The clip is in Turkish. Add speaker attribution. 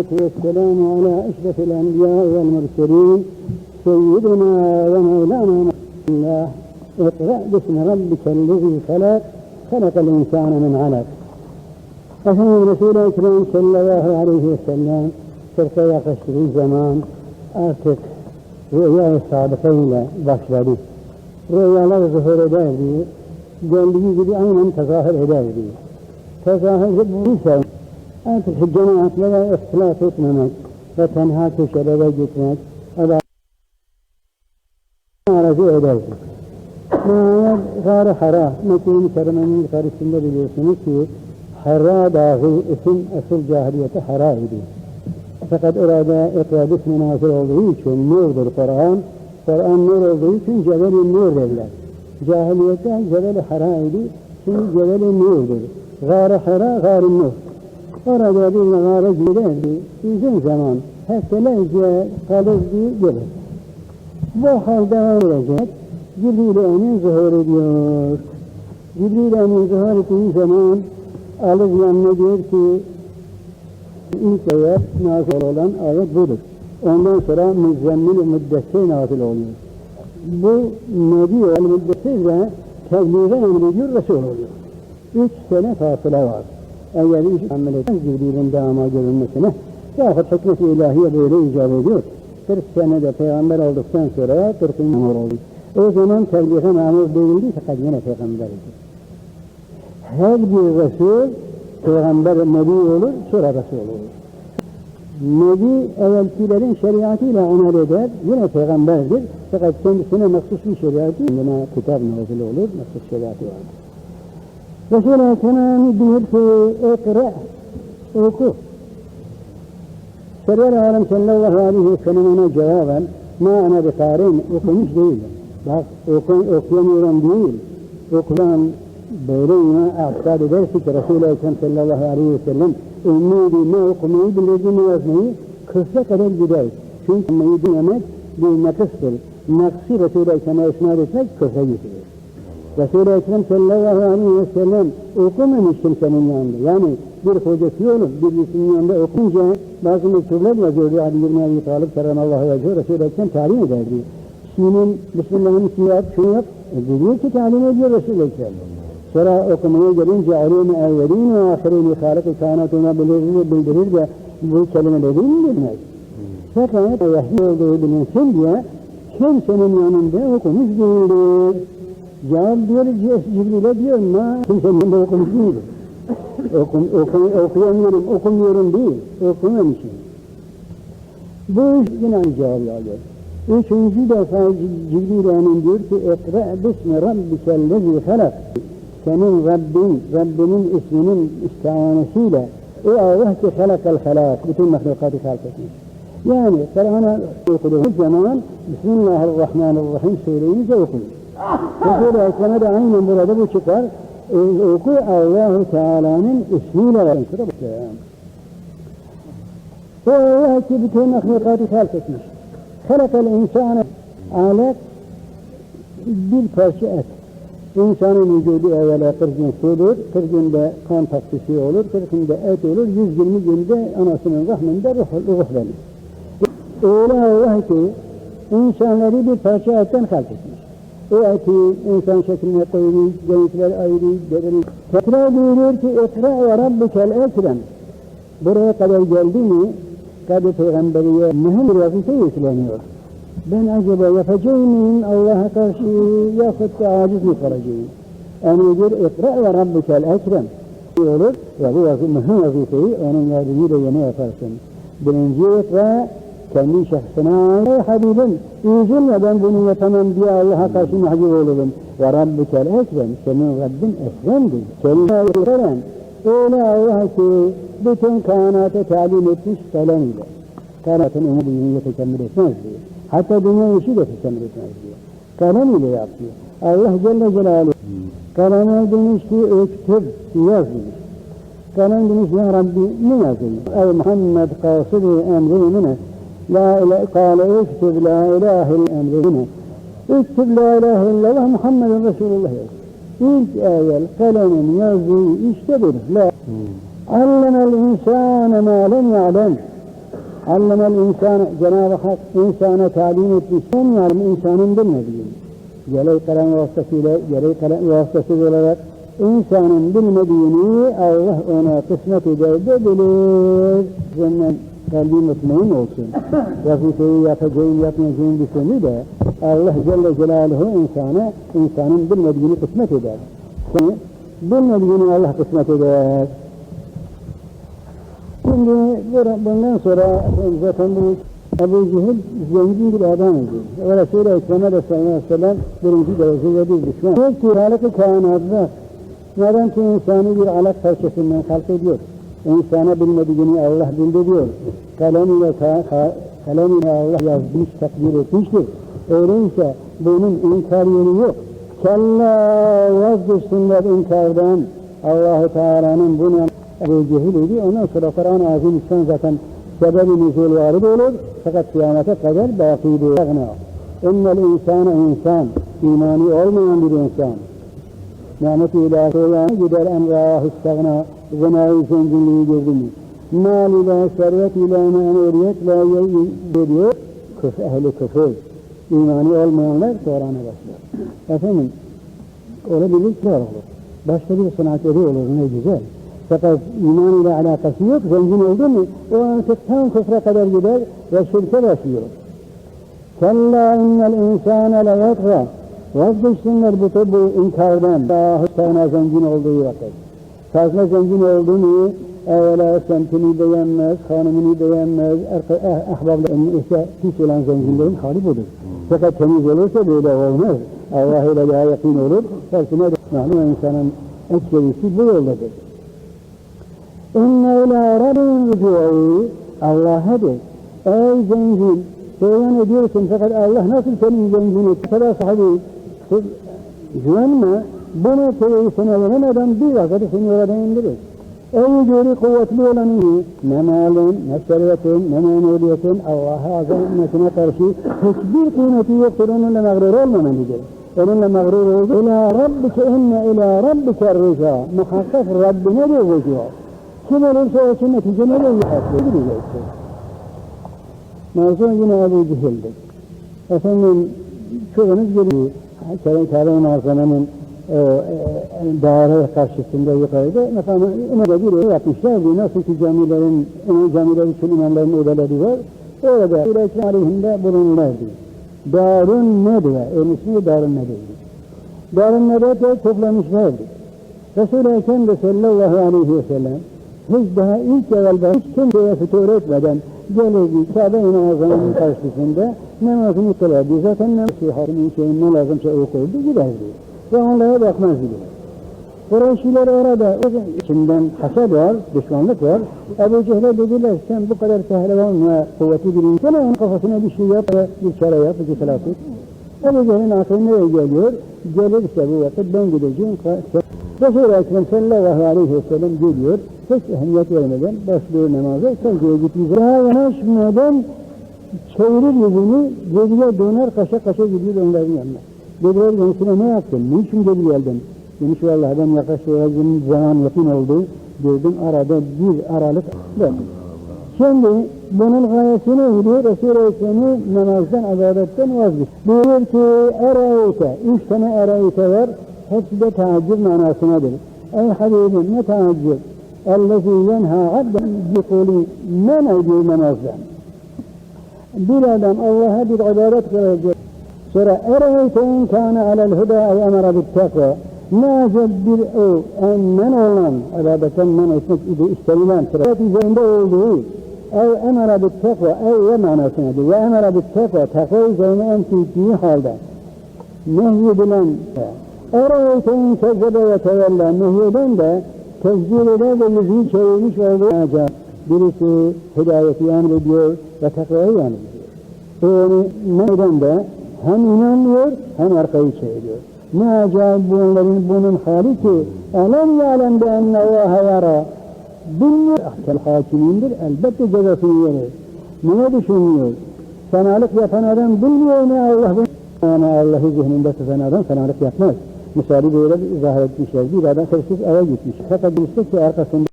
Speaker 1: والصلاة والسلام على أشرف الأنبياء والمرسلين سيدنا ومولانا الله اقرأ باسم ربك الذي خلق. خلق الإنسان من علق. أفهم رسول الكريم صلى الله عليه وسلم. في القياقة الزمان. آتت رؤيا الصادقين بشري رؤيا لا ظهور دائري. قال لي بعين تظاهر دائري. تظاهر بوسع artık cemaatlere ihtilaf etmemek ve tenha köşelere gitmek, aracı ederdi. Nihayet Gâr-ı Hara, Mekke-i Mükerreme'nin yukarısında biliyorsunuz ki Hara dağı isim asıl cahiliyete Hara idi. Fakat orada bismi nazil olduğu için nurdur Kur'an. Kur'an nur olduğu için Cebel-i Nur derler. Cahiliyette Cebel-i Hara idi. Şimdi Cebel-i Nur'dur. Gâr-ı Hara, Gâr-ı Nur. Orada bir mağara giderdi. Uzun zaman haftalarca kalırdı gelir. Bu halde olacak. Cibril Emin zuhur ediyor. Cibril Emin zuhur ettiği zaman alıp yanına diyor ki ilk ayet nazil olan ayet budur. Ondan sonra müzzemmil müddessir nazil oluyor. Bu Nebi el müddessir de tebliğe emrediyor Resul oluyor. Üç sene fasıla var. Üç amel etmez Cibril'in devama görünmesine yahut hikmet-i ilahiye böyle icap ediyor. 40 senede peygamber olduktan sonra 40 memur oldu. O zaman tebliğe memur değildi fakat yine peygamberdi. Her bir Resul peygamber Nebi olur, sonra Resul olur. Nebi evvelkilerin şeriatıyla amel eder, yine peygamberdir. Fakat kendisine mahsus bir şeriatı, kendine kitap nazil olur, mahsus şeriatı vardır. Resul-i Ekrem diyor ki, ekra, oku. Server Alem sallallahu aleyhi ve sellem ona cevaben, ma ana bi karin, okumuş değilim. Bak, oku, okuyamıyorum değil. Okulan böyle yine aktar ederse ki Resul-i Ekrem sallallahu aleyhi ve sellem ümmiydi ne okumayı bilirdi ne yazmayı kısla kadar gider. Çünkü okumayı dinlemek bir nakıstır. Resul-i Ekrem sallallahu aleyhi ve sellem okumamış kimsenin yanında. Yani bir hocası olup birisinin yanında okunca bazı mektuplar yazıyordu. Ali İbni Abi Talib Kerramallahu Vecihü Resul-i Ekrem talim ederdi. Şiinin Bismillah'ın ismini yap, şunu yap. E, biliyor ki talim ediyor Resul-i Ekrem. Sonra okumaya gelince alim-i evvelin ve ahirini halık-ı kainatına bildirir, bildirir de bu kelimeleri bilmez. Fakat vahiy olduğu bilinsin diye kimsenin yanında okumuş değildir. Cevap diyor, Cibril'e diyor, ma kimsenin yanında okumuş değildir. Okum, okum, okuyamıyorum, okumuyorum değil, okumamışım. Bu cevabı alıyor. Üçüncü defa Cibril Emin diyor ki, Ekra bismi rabbikellezi halak senin Rabbin, Rabbinin isminin istihanesiyle o Allah ki halakal halak, bütün mahlukatı halk etmiş. Yani Kur'an'a okuduğumuz zaman Bismillahirrahmanirrahim söyleyince okuyun. Resul-i Ekrem'e de aynen burada bu çıkar. E, oku Allah-u Teala'nın ismiyle var. O Allah ki bütün mahlukatı halk etmiş. Halakal insane alet bir parça et. İnsanın vücudu evvela 40 gün sudur, 40 günde kan takvisi olur, 40 günde et olur, 120 günde anasının rahminde ruh, ruh. Öyle Allah ki insanları bir parça etten halk etmiş. O eti insan şekline koymuş, gençler ayrı, bedeni. Tekrar buyuruyor ki, Ekra ve Rabbikel Ekrem. Buraya kadar geldi mi, Kadı Peygamberiye mühim bir vazife yükleniyor ben acaba yapacağım mıyım Allah'a karşı yahut da aciz mi kalacağım? Emrediyor, ikra ve rabbikel ekrem. olur ve bu mühim vazifeyi onun yardımıyla yine yaparsın. Birinci ikra, kendi şahsına, ey Habibim, üzülme ben bunu yapamam diye Allah'a karşı mahcup olurum. Ve rabbikel ekrem, senin Rabbin ekremdir. Kelime ekrem, öyle Allah ki bütün kainata talim etmiş kalem ile. Kainatın umudunu tekemmül etmez diyor. Hatta dünya işi de tesemür etmez diyor. Kalem ile yapıyor. Allah Celle Celaluhu kaleme demiş ki öktür yaz demiş. Kalem demiş ya Rabbi ne yazayım? Ey Muhammed kasıdı emrine La ilahe kâle öktür la ilahe emrine Öktür la ilahe illallah Muhammeden Resulullah yaz. İlk evvel kalemin yazdığı iştedir. La. Allemel insâne mâ lem ya'lem. Allemel insan Cenab-ı Hak insana talim etmiş. Sen yani insanın bilmediğini. Gerek kalem vasıtasıyla, gerek kalem vasıtası olarak insanın bilmediğini Allah ona kısmet eder de bilir. Cennet kalbi mutmain olsun. Vazifeyi yapacağım, yapmayacağım düşünü de Allah Celle Celaluhu insana, insanın bilmediğini kısmet eder. Yani bilmediğini Allah kısmet eder. Şimdi bundan sonra zaten bu Ebu Cehil zengin bir adam idi. Ve Resul-i Ekrem Aleyhisselam birinci derecede bir düşman. Ki halık-ı kainatta madem ki insanı bir alak parçasından halk ediyor. İnsana bilmediğini Allah bildiriyor. Kalemiyle, ka, ka, kalemiyle Allah yazmış, takdir etmiştir. Öyleyse bunun inkar yeri yok. Kella vazgeçsinler inkardan. Allah-u Teala'nın bunu Ebu Cehil idi. Ondan sonra Kur'an-ı Azimüşşan zaten sebebi nüzul varı olur. Fakat kıyamete kadar bakidir. İnnel insana insan. imani olmayan bir insan. Nimet-i ilahiye gider emrah istagna. Gınayı zenginliği gördü mü? Mal ile, servet ile, memuriyetle veriyor. Küf, ehli küfür. İmani olmayanlar Kur'an'a başlar. Efendim, olabilir olur. Başka bir sanatörü olur ne güzel. Fakat iman ile alakası yok. Zengin oldu mu o artık tam kufra kadar gider ve şirke başlıyor. Kella innel insâne le yatgâ. Vazgeçsinler bu, bu inkardan. Daha sana zengin olduğu vakit. Fazla zengin oldu mu evvela semtini beğenmez, hanımını beğenmez, eh, ahbablarını ise pis olan zenginlerin hali budur. Fakat temiz olursa böyle olmaz. Allah ile daha yakın olur. Tersine malum insanın ekserisi bu yoldadır. İnne ilâ rabbin rücû'u Allah'adır. Ey zengin, beyan ediyorsun fakat Allah nasıl senin zengin etti? Kadar sahibi, güvenme, bunu teyisine veremeden bir seni oradan indirir. Ey göğü kuvvetli olanı, ne malın, ne servetin, ne memuriyetin Allah'a azametine karşı hiçbir kıymeti yoktur. Onunla mağrur olmamalıdır. Onunla mağrur oldu. İlâ rabbike enne ilâ rabbike rıza. Muhakkak Rabbine de rıza. Kim olursa olsun netice ne olur? Bileceksin. Mevzu yine Ebu Cehil'dir. Efendim, çoğunuz Mazana'nın e, e, daire karşısında yukarıda makamı imada bir yere yapmışlardı. Nasıl ki camilerin, camiler için imamların odaları var. Orada Sürekli aleyhinde bulunurlardı. Darun Nedve, onun ismi Darun Nedve'ydi. Darun Nedve'de toplamışlardı. Resul-i Ekrem de sallallahu aleyhi ve sellem hiç daha ilk evvel hiç kimseye fütur etmeden gelirdi Kabe-i Muazzama'nın karşısında namazını kılardı. Zaten namazı hakkının şeyin ne lazımsa okurdu giderdi. Onlara bakmaz bile. Kureyşiler orada içinden hased var, düşmanlık var. Ebu Cehil'e dediler sen bu kadar pehlivan ve kuvvetli bir insan onun kafasına bir şey yap bir çare yap, bir telafi. Ebu Cehil'in aklı nereye geliyor? Gelirse bu vakit ben gideceğim. Resul-i Ekrem sallallahu aleyhi ve sellem geliyor. Hiç ehemmiyet vermeden başlıyor namaza. Secdeye gittiği Daha yanaşmadan çevirir yüzünü, geriye döner kaşa kaşa gidiyor onların yanına. Dediler kendisine ne yaptın? Niçin geri geldin? Demiş vallahi ben yaklaştığım zaman yakın oldu. Gördüm arada bir aralık yok. Şimdi bunun gayesi neydi? Resul-i Ekrem'i namazdan, azadetten vazgeç. Diyor ki erayete, üç tane erayete var. Hepsi de teaccüb manasınadır. Ey Habibim ne teaccüb? Ellezî yenhâ abden yukuli men ediyor namazdan. Bir adam Allah'a bir ibadet kılacak. Sonra kâne alel hüdâ ey emara bit tekva. Ne acep bir o en men olan ibadetten men etmek idi istenilen sırat üzerinde olduğu ev emara bit tekva ev ve manasınadır. Ve emara bit tekva tekva üzerine emtittiği halde nehyedilen Erayeten kezzebe ve tevella nehyeden de tekzir eder ve yüzünü çevirmiş olduğu birisi hidayeti yani ediyor ve takvayı yani ediyor. Yani neden de hem inanmıyor hem arkayı çeviriyor. Ne acayip bunların bunun hali ki elem yalem be enne Allah'a yara bilmiyor. Ahkel hakimindir elbette cezasını verir. Niye düşünüyor? Fenalık yapan adam bilmiyor ne Allah. Yani Allah'ı zihninde tutan adam fenalık yapmaz. Misali böyle izah etmişler. Bir adam hırsız eve gitmiş. Fakat birisi ki arkasında